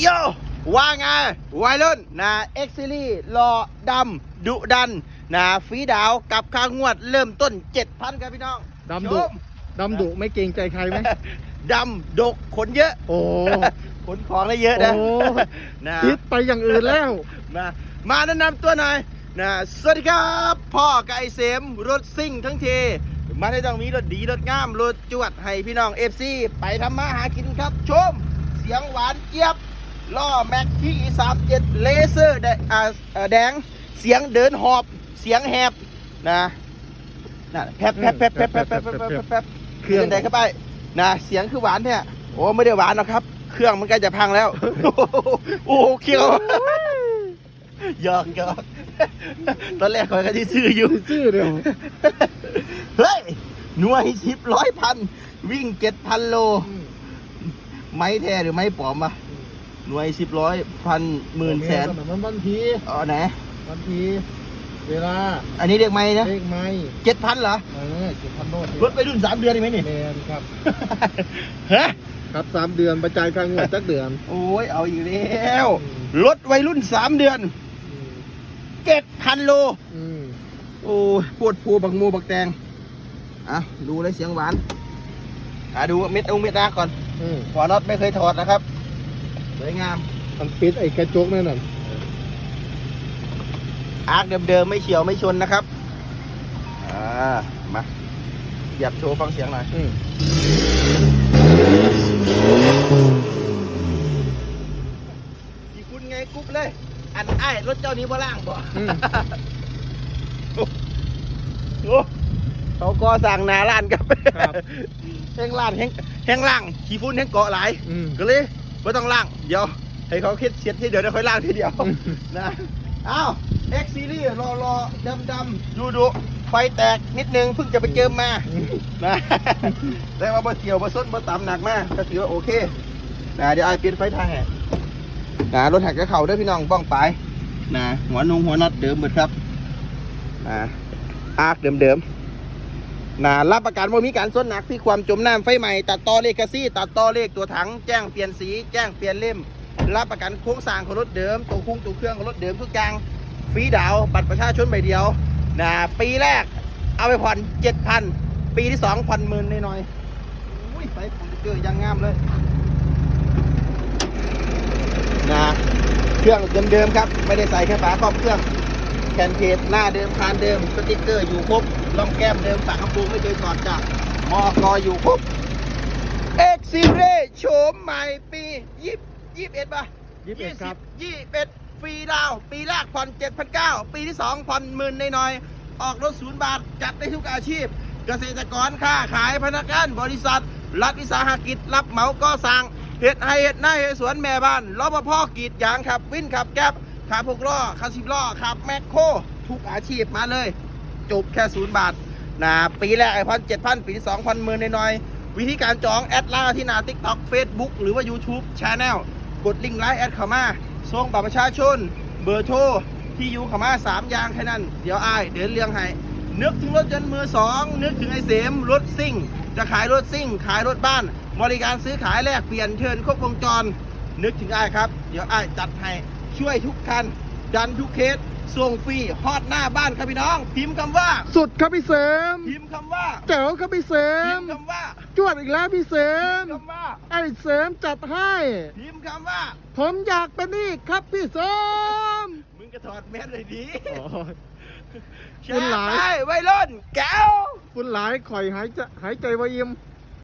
โยว่าไงวัยรุ่นนะเอ็กซิลี่รอดำดุดันนะฝีดาวกับค่างวดเริ่มต้น 7,000 ครับพี่น้องดำดุชมดำดุไม่เกรงใจใครไหมดำดกขนเยอะ โอ้ขนของได้เยอะนะโอ้นะคิดไปอย่างอื่นแล้ว มามาแนะนำตัวหน่อยนะสวัสดีครับ พ่อกับไอเสมรถซิ่งทั้งทีมาได้ต้องมีรถดีรถงามรถจวดให้พี่น้องเอฟซีไปทำมาหากินครับชม เสียงหวานเจี๊ยบ ล้อแม็กที่สามเจ็ดเลเซอร์แดอ่าเอ่อแดงเสียงเดินหอบเสียงแหบนะนะแผบแผบแผบแผบแผบแผบแผบแผบแผบเครื่องใดเข้าไปนะเสียงคือหวานเนี่ยโอ้ไม่ได้หวานหรอกครับ เครื่องมันใกล้จะพังแล้ว โอ้โหเคี้ยวหยอกหยอกตอนแรกคอยกันที่ซื้ออยู่ชื่อเดียวเฮ้ยหน่วยสิบร้อยพันวิ่งเจ็ดพันโล ไม้แท้หรือไม้ปลอมวะ หน่วยสิบร้อยพันหมื่นแสนมันวันทีอ๋อไหนวันที เวลา อันนี้เรียกไม้นะเลขไม่เจ็ดพันเหรอเออเจ็ดพันโนดรถไปรุ่นสามเดือนได้ไหมนี่แมนครับฮะครับสามเดือนประจายกลางงวดจักเดือน โอ้ยเอาอีกแล้วรถวัยรุ่นสามเดือนเจ็ดพันโลโอ้ยปวดพูบักมูบักแตงอะดูเลยเสียงหวานอะดูเม็ดองเม็ดนาก่อนอืมหัวน็อตไม่เคยถอดนะครับ สวยงามมันปิดไอ้กระจกนั่นน่ะอาร์คเดิมๆไม่เฉียวไม่ชนนะครับอ่ามาอยากโชว์ฟังเสียงหน่อยอืมอีคุณไงกุ๊บเลย อันไอ้ายรถเจ้านี้บ่ล่างบ่อืมโอ้เขาก็สั่งหนาล้านกับครับแห้งล้านแห้งแห้งล่าง ขี้ฝุ่นแห้งเกาะหลายอืมก็เลย ไม่ต้องล่าง เดี๋ยว ให้เขาคิดเสียดที่เดี๋ยวเดี๋ยวค่อยล่างทีเดียวอืมนะอ้าว X Series รอรอดำดำๆดูดูไฟแตกนิดนึงเพิ่งจะไปเจิมมานะแต่ว่าบ่เกี่ยวบ่ส้นบ่ต่ำหนักมากก็ถือว่าโอเคนะเดี๋ยวไอ้ายเปลี่ยนไฟทางให้นะรถหักกระเข่าด้วยพี่น้องบ้องปลายนะหัวนงหัวน็อตเดิมหมดครับนะอาร์คเดิมๆ นะรับประกันว่ามีการส้นหนักที่ความจมน้ำไฟใหม่ ตัดต่อเลขกระซี่ ตัดต่อเลขตัวถัง แจ้งเปลี่ยนสี แจ้งเปลี่ยนเล่ม รับประกันโครงสร้างของรถเดิม ตัวคุ้งตัวเครื่องของรถเดิมทุกอย่างฟรีดาว บัตรประชาชนใบเดียวนะปีแรกเอาไปผ่อนเจ็ดพันปีที่สองผ่อนหมื่นหน่อยๆอุ้ยไฟผมเจอยังงามเลยนะเครื่องเดิมๆครับ ไม่ได้ใส่แค่ฝาครอบเครื่อง แคนเพจหน้าเดิมคานเดิมสติ๊กเกอร์อยู่ครบล่องแก้มเดิมฝากระโปรงไม่เคยถอดจากมอกออยู่ครบ X Series โฉมใหม่ปียี่ยี่สิบเอ็ดป่ะยี่สิบเอ็ดครับยี่สิบเอ็ดฟรีดาวน์ปีแรกผ่อนเจ็ดพันเก้าปีที่สองผ่อนหมื่นหน่อยๆออกรถศูนย์บาท จัดได้ทุกอาชีพ เกษตรกรค้าขายพนักงานบริษัท รัฐวิสาหกิจ รับเหมาก่อสร้างเห็ดไฮเห็ดหน้าเห็ดสวนแม่บ้านรปภกรีดยางขับ วินขับแก๊บ ขับหกล้อขับสิบล้อขับแมคโครทุกอาชีพมาเลย จบแค่ศูนย์บาทนะปีแรกไอพันเจ็ดพันปีที่สองพันหมื่นน่อยๆวิธีการจองแอดไลน์ที่นา TikTok Facebook หรือว่า YouTube Channel กดลิงก์ไลน์แอดเข้ามาส่งบัตรประชาชน เบอร์โทรที่อยู่เข้ามาสามอย่างแค่นั้น เดี๋ยวไอ้เดินเรียงให้นึกถึงรถยนต์มือสองนึกถึงไอเสมรถซิ่ง จะขายรถซิ่ง ขายรถบ้าน บริการซื้อขายแลกเปลี่ยนเชิญครบวงจร นึกถึงไอ้ครับ เดี๋ยวไอ้จัดให้ ช่วยทุกคัน ดันทุกเคส ส่งฟรีฮอดหน้าบ้านครับพี่น้อง พิมพ์คำว่า สุดครับพี่เสมพิมพ์คำว่าแจ๋วครับพี่เสพิมมพ์คำว่าจวดอีกแล้วพี่เสพิมมพ์คำว่าไอ้เสมจัดให้ พิมพ์คำว่า ผมอยากเป็นนี่ครับพี่เสมมึงก็ถอดแมสเลยดีอ๋อคุณหลายใช่วัยรุ่นแก้ว คุณหลายข่อยหายใจหายใจว่าอิ่ม